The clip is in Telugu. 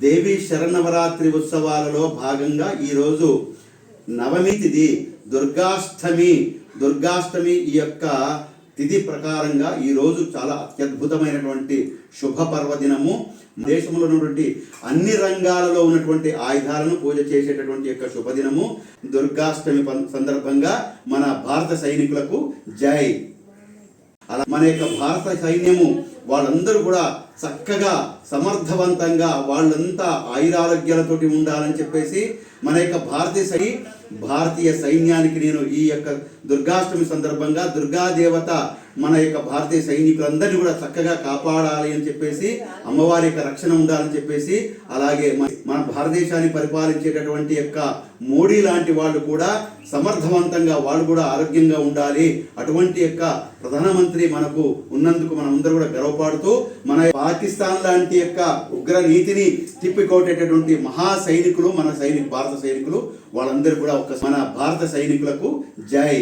దేవి శరణవరాత్రి ఉత్సవాలలో భాగంగా ఈరోజు నవమి తిథి దుర్గాష్టమి. దుర్గాష్టమి ఈ యొక్క తిథి ప్రకారంగా ఈరోజు చాలా అత్యద్భుతమైనటువంటి శుభ పర్వదినము. దేశంలో ఉన్నటువంటి అన్ని రంగాలలో ఉన్నటువంటి ఆయుధాలను పూజ చేసేటటువంటి యొక్క శుభదినము. దుర్గాష్టమి పం- సందర్భంగా మన భారత సైనికులకు జై. అలా మన యొక్క భారత సైన్యము వాళ్ళందరూ కూడా చక్కగా సమర్థవంతంగా వాళ్ళంతా ఆయురారోగ్యాలతోటి ఉండాలని చెప్పేసి మన యొక్క భారతీయ సై భారతీయ సైన్యానికి నేను ఈ యొక్క దుర్గాష్టమి సందర్భంగా దుర్గాదేవత మన యొక్క భారతీయ సైనికులందరినీ కూడా చక్కగా కాపాడాలి అని చెప్పేసి అమ్మవారి యొక్క రక్షణ ఉండాలని చెప్పేసి అలాగే మన మన భారతదేశాన్ని పరిపాలించేటటువంటి యొక్క మోడీ లాంటి వాళ్ళు కూడా సమర్థవంతంగా వాళ్ళు కూడా ఆరోగ్యంగా ఉండాలి. అటువంటి యొక్క ప్రధానమంత్రి మనకు ఉన్నందుకు మనం అందరూ కూడా గర్వపడుతూ మన పాకిస్తాన్ లాంటి యొక్క ఉగ్ర నీతిని తిప్పికొట్టేటటువంటి మహా సైనికులు మన సైనిక భారత సైనికులు వాళ్ళందరూ కూడా ఒక మన భారత సైనికులకు జై.